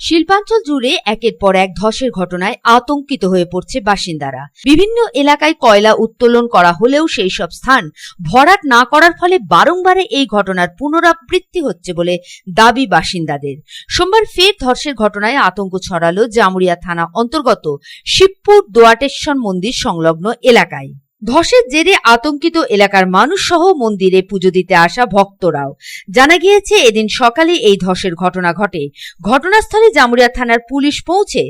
শিল্পাঞ্চল জুড়ে একের পর এক ধসের ঘটনায় আতঙ্কিত হয়ে পড়ছে বাসিন্দারা। বিভিন্ন এলাকায় কয়লা উত্তোলন করা হলেও সেই সব স্থান ভরাট না করার ফলে বারংবারে এই ঘটনার পুনরাবৃত্তি হচ্ছে বলে দাবি বাসিন্দাদের। সোমবার ফের ধসের ঘটনায় আতঙ্ক ছড়ালো জামুরিয়া থানা অন্তর্গত শিবপুর দোয়াটেশ্বর মন্দির সংলগ্ন এলাকায়। ধসের জেরে আতঙ্কিত এলাকার মানুষ সহ মন্দিরে পুজো দিতে আসা ভক্তরাও। জানা গিয়েছে, এদিন সকালে এই ধসের ঘটনা ঘটে। ঘটনাস্থলে জামুরিয়া থানার পুলিশ পৌঁছে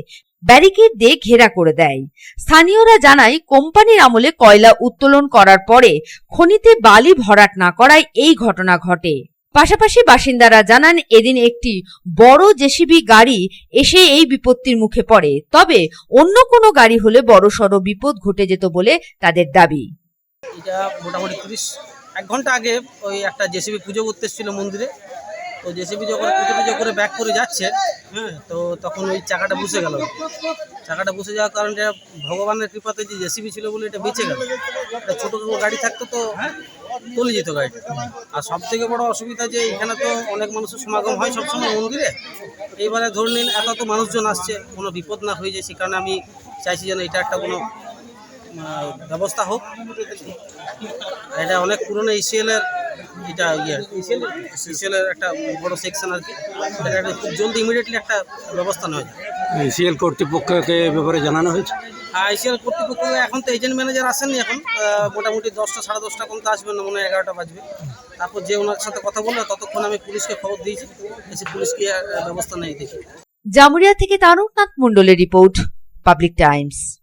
ব্যারিকেড দিয়ে ঘেরা করে দেয়। স্থানীয়রা জানায়, কোম্পানির আমলে কয়লা উত্তোলন করার পরে খনিতে বালি ভরাট না করায় এই ঘটনা ঘটে। পাশাপাশি বাসিন্দারা জানান, এদিন একটি বড় জেসিবি গাড়ি এসে এই বিপত্তির মুখে পড়ে। তবে অন্য কোনো গাড়ি হলে বড়সড় বিপদ ঘটে যেত বলে তাদের দাবি। এটা মোটামুটি তিরিশ, এক ঘণ্টা আগে ওই একটা জেসিবি পুজো করতে এসেছিল মন্দিরে। তো জেসিবি যখন পুজো পুজো করে ব্যাক করে যাচ্ছে হ্যাঁ তো তখন ওই চাকাটা বসে গেল। চাকাটা বসে যাওয়ার কারণে এটা ভগবানের কৃপাতে যে জেসিবি ছিল বলে এটা বেঁচে গেল। একটা ছোটো গাড়ি থাকতো তো চলে যেত গাড়িটা। আর সব থেকে বড় অসুবিধা যে এখানে তো অনেক মানুষের সমাগম হয় সবসময় মন্দিরে। এইবারে ধরে নিন, এত তো মানুষজন আসছে, কোনো বিপদ না হয়ে যায়, সে কারণে আমি চাইছি যেন এটা একটা কোনো ব্যবস্থা হোক। এটা অনেক পুরনো এসিএল এর এটা ইয়ে একটা বড় সেকশন আর কি। এটা একটা খুব জলদি ইমিডিয়েটলি একটা ব্যবস্থা নেওয়া যায়। সিএল কর্তৃপক্ষকে ব্যাপারে জানানো হয়েছে? আর এসিএল কর্তৃপক্ষ এখন তো এজেন্ট ম্যানেজার আসেননি এখন। আহ, মোটামুটি দশটা সাড়ে দশটা পর্যন্ত আসবেন না মনে হয় এগারোটা বাজবে। তারপর যে ওনার সাথে কথা বলল ততক্ষণ আমি পুলিশকে খবর দিয়েছি। এসে পুলিশকে ব্যবস্থা নেই দেখি। জামুরিয়া থেকে তারকনাথ মণ্ডলের রিপোর্ট পাবলিক টাইমস।